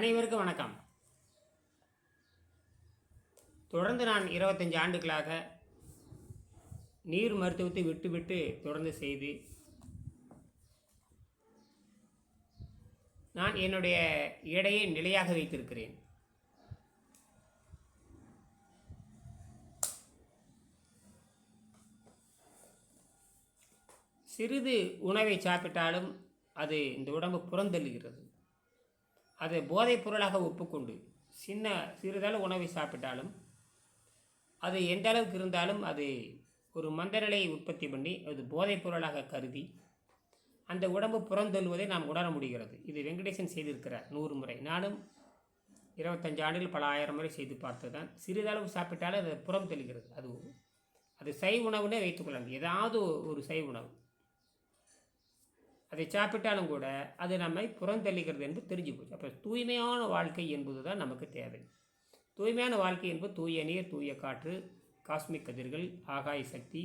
அனைவருக்கும் வணக்கம். தொடர்ந்து நான் இருபத்தஞ்சி ஆண்டுகளாக நீர் மருத்துவத்தை விட்டுவிட்டு தொடர்ந்து செய்து நான் என்னுடைய எடையை நிலையாக வைத்திருக்கிறேன். சிறிது உணவை சாப்பிட்டாலும் அது இந்த உடம்பு புறந்தள்ளுகிறது. அதை போதைப் பொருளாக ஒப்புக்கொண்டு சின்ன சிறிதளவு உணவை சாப்பிட்டாலும் அது எந்த அளவுக்கு இருந்தாலும் அது ஒரு மந்தநிலையை உற்பத்தி பண்ணி அது போதைப் பொருளாக கருதி அந்த உடம்பு புறந்தொல்வதை நாம் உணர முடிகிறது. இது வெங்கடேசன் செய்திருக்கிறார் நூறு முறை. நானும் இருபத்தஞ்சு ஆண்டுகள் பல ஆயிரம் முறை செய்து பார்த்து தான் சிறிதளவு சாப்பிட்டாலும் அது புறம் தெளிகிறது. அது அது சை உணவுனே வைத்துக்கொள்ளாங்க. ஏதாவது ஒரு சை உணவு. அதை சாப்பிட்டாலும் கூட அது நம்மை புறந்தள்ளிக்கிறது என்று தெரிஞ்சு போச்சு. அப்போ தூய்மையான வாழ்க்கை என்பது தான் நமக்கு தேவை. தூய்மையான வாழ்க்கை என்பது தூய நீர் தூய காற்று காஸ்மிக் கதிர்கள் ஆகாய சக்தி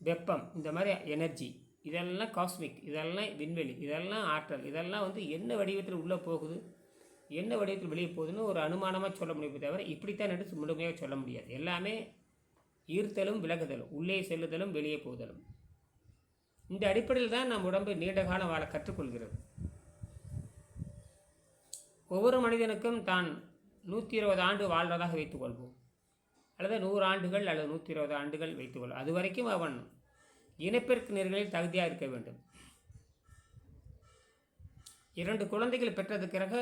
வெப்பம் இந்த மாதிரி எனர்ஜி இதெல்லாம் காஸ்மிக் இதெல்லாம் விண்வெளி இதெல்லாம் ஆற்றல் இதெல்லாம் வந்து என்ன வடிவத்தில் உள்ளே போகுது என்ன வடிவத்தில் வெளியே போகுதுன்னு ஒரு அனுமானமாக சொல்ல முடியும் தவிர இப்படித்தான் எடுத்து முழுமையாக சொல்ல முடியாது. எல்லாமே ஈர்த்தலும் விலகுதலும் உள்ளே செல்லுதலும் வெளியே போதலும். இந்த அடிப்படையில் தான் நம் உடம்பு நீண்டகாலம் வாழ கற்றுக்கொள்கிறது. ஒவ்வொரு மனிதனுக்கும் தான் நூற்றி இருபது ஆண்டு வாழ்வதாக வைத்துக்கொள்வோம் அல்லது நூறு ஆண்டுகள் அல்லது நூற்றி இருபது ஆண்டுகள் வைத்துக்கொள்வோம் அது வரைக்கும் அவன் இனப்பெருக்கு நேர்களில் தகுதியாக இருக்க வேண்டும். இரண்டு குழந்தைகள் பெற்றதுக்கு பிறகு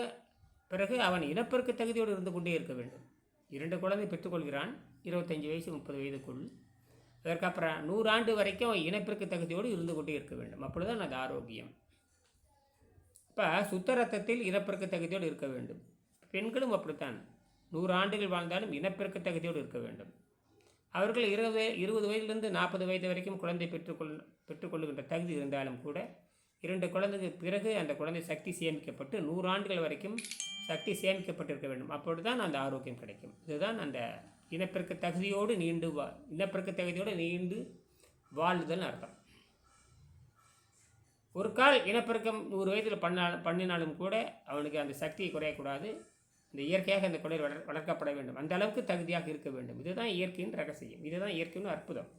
பிறகு அவன் இனப்பெருக்கு தகுதியோடு இருந்து கொண்டே இருக்க வேண்டும். இரண்டு குழந்தை பெற்றுக்கொள்கிறான். இருபத்தஞ்சி வயசு முப்பது வயதுக்குள் அதற்கப்புறம் நூறாண்டு வரைக்கும் இனப்பிற்கு தகுதியோடு இருந்து கொண்டே இருக்க வேண்டும். அப்பொழுதுதான் அது ஆரோக்கியம். இப்போ சுத்த ரத்தத்தில் இனப்பெருக்க தகுதியோடு இருக்க வேண்டும். பெண்களும் அப்படித்தான். நூறு ஆண்டுகள் வாழ்ந்தாலும் இனப்பெருக்க தகுதியோடு இருக்க வேண்டும். அவர்கள் இருபது இருபது வயதிலிருந்து நாற்பது வயது வரைக்கும் குழந்தை பெற்றுக்கொள் பெற்றுக்கொள்ளுகின்ற தகுதி இருந்தாலும் கூட இரண்டு குழந்தைக்கு பிறகு அந்த குழந்தை சக்தி சேமிக்கப்பட்டு நூறு ஆண்டுகள் வரைக்கும் சக்தி சேமிக்கப்பட்டிருக்க வேண்டும். அப்பொழுது தான் அந்த ஆரோக்கியம் கிடைக்கும். இதுதான் அந்த இனப்பெருக்க தகுதியோடு நீண்டு வா இனப்பெருக்க தகுதியோடு நீண்டு வாழ்தல் அர்த்தம். ஒரு கால் இனப்பெருக்கம் நூறு வயதில் பண்ணா பண்ணினாலும் கூட அவனுக்கு அந்த சக்தியை குறையக்கூடாது. இந்த இயற்கையாக அந்த குழந்தை வளர் வளர்க்கப்பட வேண்டும். அந்த அளவுக்கு தகுதியாக இருக்க வேண்டும். இதுதான் இயற்கையின் ரகசியம். இதுதான் இயற்கையின் அற்புதம்.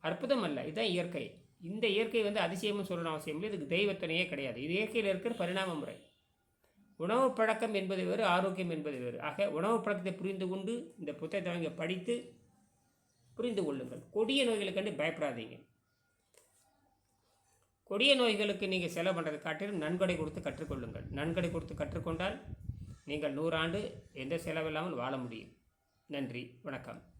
அற்புதம் அல்ல இதுதான் இயற்கை. இந்த இயற்கை வந்து அதிசயமும் சொல்லணும் அவசியம் இல்லை. இதுக்கு தெய்வத்தனையே கிடையாது. இது இயற்கையில் இருக்கிற பரிணாம முறை. உணவு பழக்கம் என்பது வேறு ஆரோக்கியம் என்பது வேறு. ஆக உணவு பழக்கத்தை புரிந்து கொண்டு இந்த புத்தகத்தை வாங்கி படித்து புரிந்து கொள்ளுங்கள். கொடிய நோய்களை கண்டு பயப்படாதீங்க. கொடிய நோய்களுக்கு நீங்கள் செலவு பண்ணுறது காட்டிலும் நன்கொடை கொடுத்து கற்றுக்கொள்ளுங்கள். நன்கொடை கொடுத்து கற்றுக்கொண்டால் நீங்கள் நூறாண்டு எந்த செலவில்லாமல் வாழ முடியும். நன்றி வணக்கம்.